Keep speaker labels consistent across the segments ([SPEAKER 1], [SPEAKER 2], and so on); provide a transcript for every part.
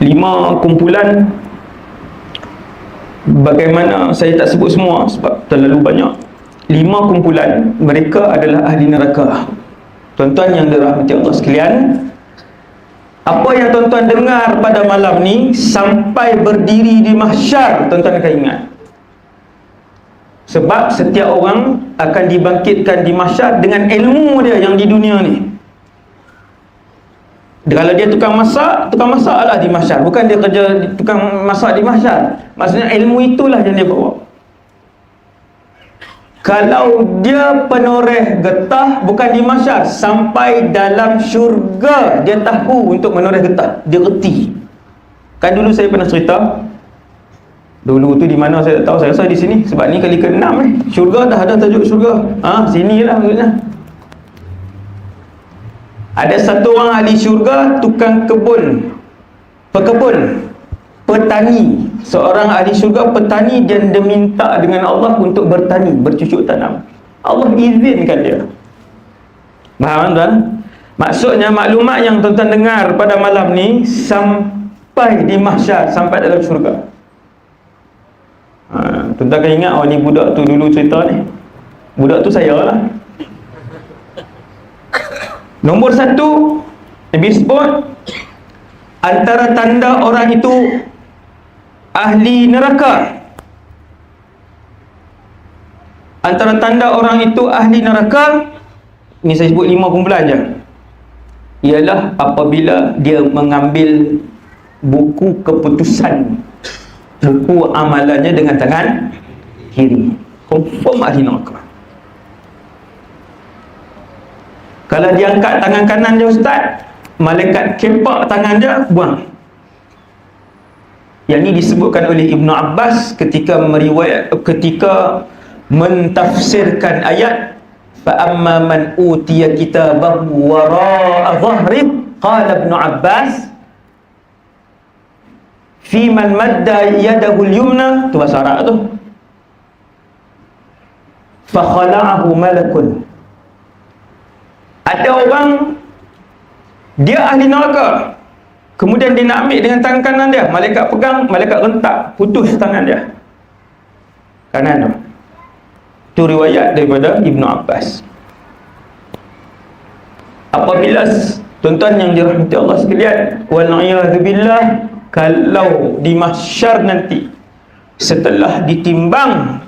[SPEAKER 1] lima kumpulan. Bagaimana saya tak sebut semua sebab terlalu banyak. Lima kumpulan. Mereka adalah ahli neraka. Tuan-tuan yang dirahmati Allah sekalian apa yang tuan-tuan dengar pada malam ni sampai berdiri di mahsyar tuan-tuan akan ingat. Sebab setiap orang akan dibangkitkan di mahsyar dengan ilmu dia yang di dunia ni kalau dia tukang masak, tukang masak lah di mahsyar. Bukan dia kerja tukang masak di mahsyar. Maksudnya ilmu itulah yang dia bawa. Kalau dia penoreh getah bukan di mahsyar, sampai dalam syurga dia tahu untuk menoreh getah. Dia reti. Kan dulu saya pernah cerita, Dulu tu di mana saya tak tahu, saya rasa di sini sebab ni kali ke-6 eh. Syurga dah ada tajuk syurga. Ah, ha, sinilah maksudnya. Ada satu orang ahli syurga Tukang kebun. Pekebun. Petani. Seorang ahli syurga petani Dan dia minta dengan Allah Untuk bertani Bercucuk tanam. Allah izinkan dia. Faham tuan? Maksudnya maklumat yang tuan-tuan dengar Pada malam ni Sampai di mahsyar Sampai dalam syurga. Ha, Tuan-tuan kan ingat Oh ni budak tu dulu cerita ni. Budak tu saya lah Nombor satu Nabi sebut Antara tanda orang itu Ahli neraka. Antara tanda orang itu ahli neraka Ini saya sebut lima kumpulan je. Ialah apabila dia mengambil Buku keputusan Buku amalannya dengan tangan Kiri. Confirm ahli neraka Kalau dia angkat tangan kanan dia ustaz Malaikat kepak tangan dia Buang. Yang ini disebutkan oleh Ibn Abbas Ketika meriwayat Ketika Mentafsirkan ayat Fa'amma man utiya kitabahu Wara'a zahrib Qala Ibn Abbas Fi man madda yadahu yumna Tu bahasa Arab tu Fakhala'ahu malakun ada orang dia ahli neraka. Kemudian dia nak ambil dengan tangan kanan dia. Malaikat pegang malaikat rentak putus tangan dia. Kanan tu. Riwayat daripada Ibnu Abbas. Apabila tuan-tuan yang dirahmati Allah sekalian wal'iyadzubillah kalau di mahsyar nanti setelah ditimbang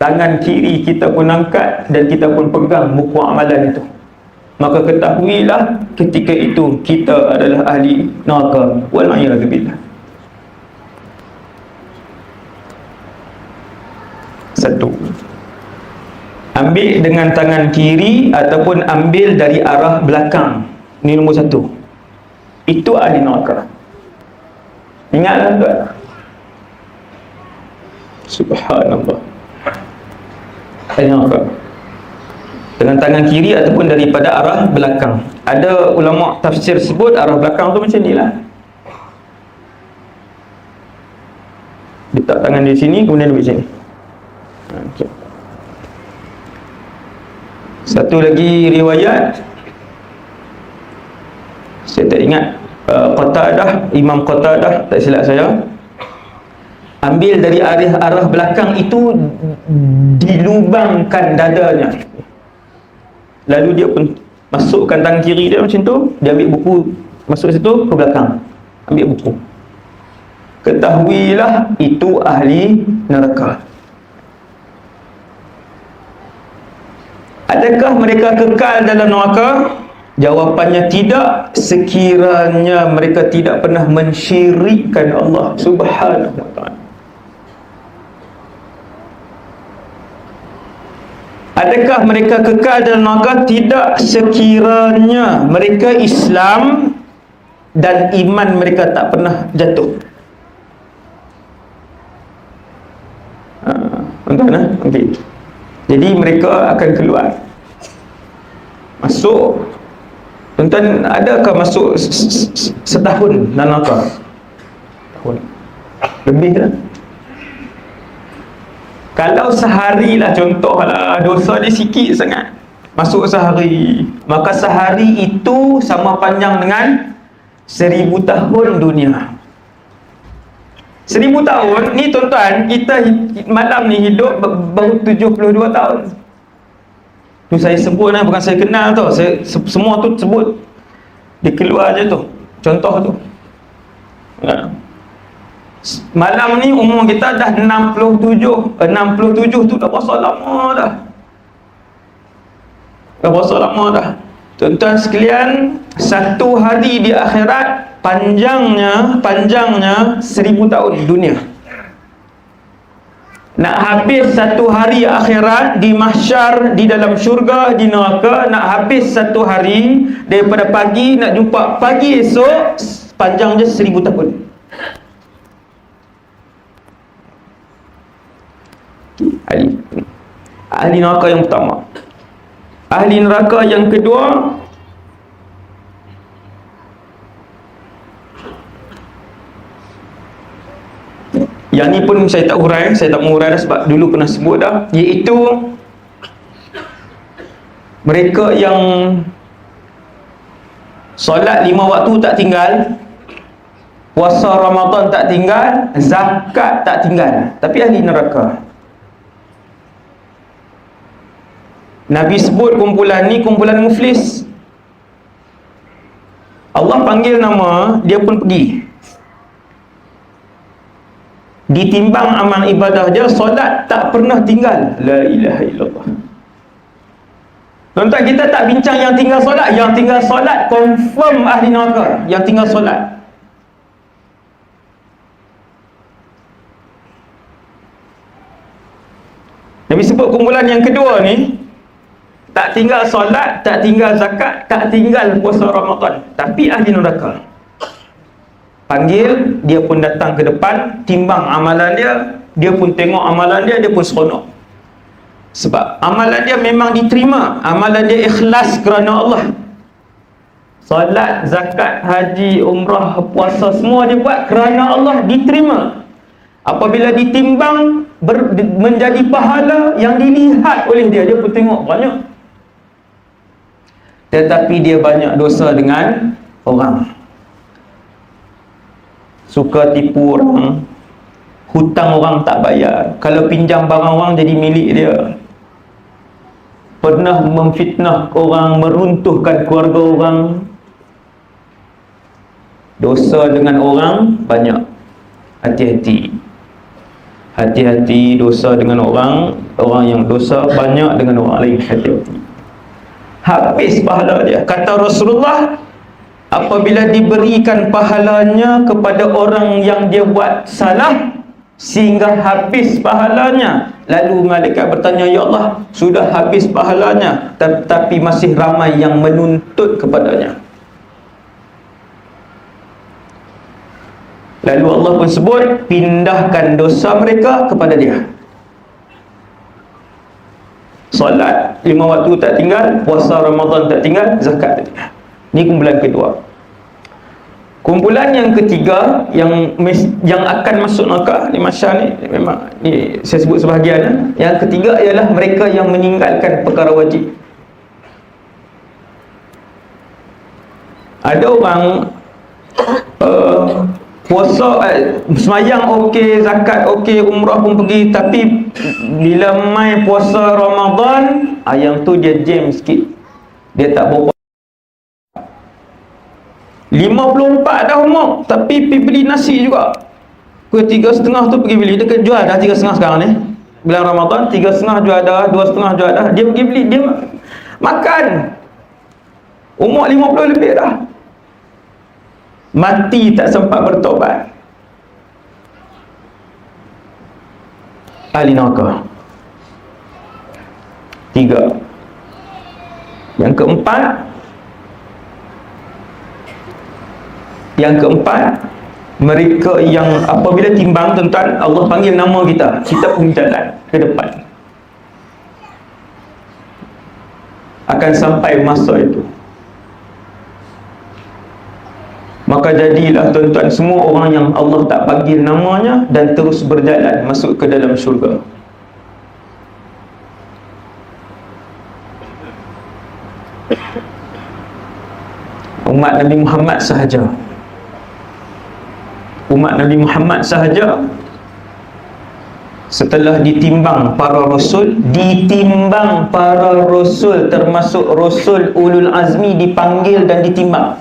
[SPEAKER 1] tangan kiri kita pun angkat dan kita pun pegang buku amalan itu maka ketahuilah ketika itu kita adalah ahli neraka. Wal billah. Satu. Ambil dengan tangan kiri ataupun ambil dari arah belakang. Ini nombor satu. Itu ahli neraka. Ingatlah tuan. Subhanallah. Ahli neraka dengan tangan kiri ataupun daripada arah belakang. Ada ulama tafsir sebut arah belakang tu macam ni lah. Letak tangan di sini kemudian di sini. Okay. satu lagi riwayat. Saya tak ingat. Uh, Qatadah Imam Qatadah tak silap saya. Ambil dari arah arah belakang itu dilubangkan dadanya lalu dia pun masukkan tangan kiri dia macam tu dia ambil buku masuk situ ke belakang. Ambil buku. Ketahuilah itu ahli neraka. Adakah mereka kekal dalam neraka? Jawapannya tidak. Sekiranya mereka tidak pernah mensyirikkan Allah subhanahu wa ta'ala Adakah mereka kekal dalam neraka? Tidak sekiranya mereka Islam dan iman mereka tak pernah jatuh. Ha, tuan ha? okay. Jadi mereka akan keluar. Masuk. Tuan-tuan, adakah masuk setahun dalam neraka? Tahun. Lebih tak? Kalau sehari lah contohlah dosa dia sikit sangat. Masuk sehari. Maka sehari itu sama panjang dengan seribu tahun dunia. Seribu tahun ni tuan-tuan kita malam ni hidup baru 72 tahun. Tu saya sebut lah bukan saya kenal tu. Saya, semua tu sebut. Dia keluar je tu contoh tu. Ya. Malam ni umur kita dah 67 67 tu dah berapa lama dah dah berapa lama dah Tuan-tuan sekalian, satu hari di akhirat panjangnya, panjangnya seribu tahun dunia. Nak habis satu hari akhirat di mahsyar, di dalam syurga, di neraka, nak habis satu hari daripada pagi nak jumpa pagi esok, panjangnya seribu tahun. Ahli, ahli neraka yang pertama. Ahli neraka yang kedua yang ni pun saya tak urai saya tak mengurai dah sebab dulu pernah sebut dah iaitu mereka yang solat lima waktu tak tinggal puasa Ramadan tak tinggal zakat tak tinggal. Tapi ahli neraka Nabi sebut kumpulan ni kumpulan muflis. Allah panggil nama dia pun pergi. Ditimbang amal ibadah dia solat tak pernah tinggal. La ilaha illallah. Tuan-tuan kita tak bincang yang tinggal solat. Yang tinggal solat confirm ahli neraka. Yang tinggal solat. Nabi sebut kumpulan yang kedua ni tak tinggal solat, tak tinggal zakat, tak tinggal puasa Ramadan. Tapi ahli neraka. Panggil, dia pun datang ke depan, timbang amalan dia, dia pun tengok amalan dia, dia pun seronok. Sebab amalan dia memang diterima. Amalan dia ikhlas kerana Allah. Solat, zakat, haji, umrah, puasa semua dia buat kerana Allah diterima. Apabila ditimbang ber, menjadi pahala yang dilihat oleh dia, dia pun tengok banyak tetapi dia banyak dosa dengan orang. Suka tipu orang. Hutang orang tak bayar. Kalau pinjam barang orang jadi milik dia. Pernah memfitnah orang meruntuhkan keluarga orang. Dosa dengan orang banyak. Hati-hati. Hati-hati dosa dengan orang. Orang yang dosa banyak dengan orang lain. Hati-hati habis pahala dia. Kata Rasulullah apabila diberikan pahalanya kepada orang yang dia buat salah sehingga habis pahalanya. Lalu malaikat bertanya ya Allah sudah habis pahalanya tetapi masih ramai yang menuntut kepadanya. Lalu Allah pun sebut pindahkan dosa mereka kepada dia Solat lima waktu tak tinggal Puasa Ramadan tak tinggal Zakat tak tinggal. Ini kumpulan kedua. Kumpulan yang ketiga Yang yang akan masuk neraka Ni Masya ni Memang ni Saya sebut sebahagian Yang ketiga ialah Mereka yang meninggalkan perkara wajib. Ada orang uh, puasa eh, semayang okey zakat okey umrah pun pergi tapi bila mai puasa Ramadan yang tu dia jam sikit. Dia tak berapa. 54 dah umur tapi pergi beli nasi juga. Pukul tiga setengah tu pergi beli. Dia jual dah tiga setengah sekarang ni. Bulan Ramadan tiga setengah jual dah dua setengah jual dah. Dia pergi beli dia makan. Umur 50 lebih dah mati tak sempat bertobat. Ahli neraka. Tiga. Yang keempat. Yang keempat mereka yang apabila timbang tuan-tuan Allah panggil nama kita. Kita pun jalan ke depan. Akan sampai masa itu Maka jadilah tuan-tuan semua orang yang Allah tak panggil namanya dan terus berjalan masuk ke dalam syurga. Umat Nabi Muhammad sahaja umat Nabi Muhammad sahaja setelah ditimbang para rasul ditimbang para rasul termasuk rasul ulul azmi dipanggil dan ditimbang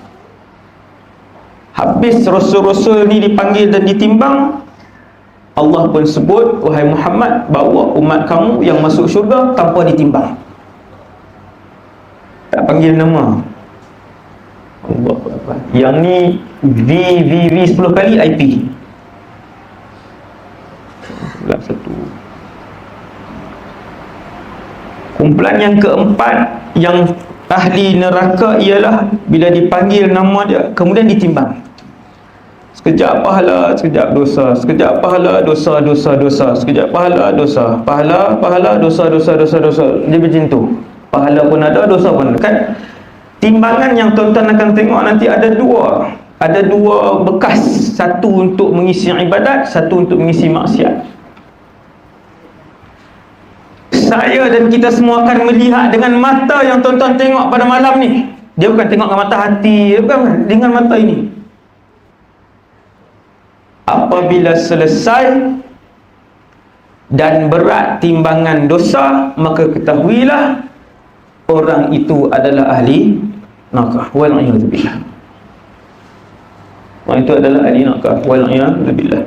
[SPEAKER 1] habis rasul-rasul ni dipanggil dan ditimbang Allah pun sebut wahai Muhammad bawa umat kamu yang masuk syurga tanpa ditimbang. Tak panggil nama. Allah yang ni V V V 10 kali IP satu. Kumpulan yang keempat yang ahli neraka ialah bila dipanggil nama dia kemudian ditimbang sekejap pahala sekejap dosa sekejap pahala dosa dosa dosa sekejap pahala dosa pahala pahala dosa dosa dosa dosa. Dia macam tu. Pahala pun ada dosa pun ada. Kan? Timbangan yang tuan-tuan akan tengok nanti ada dua. Ada dua bekas. Satu untuk mengisi ibadat satu untuk mengisi maksiat. Saya dan kita semua akan melihat dengan mata yang tuan-tuan tengok pada malam ni. Dia bukan tengok dengan mata hati dia bukan dengan mata ini apabila selesai dan berat timbangan dosa maka ketahuilah orang itu adalah ahli neraka wal'iyadzubillah orang itu adalah ahli neraka wal'iyadzubillah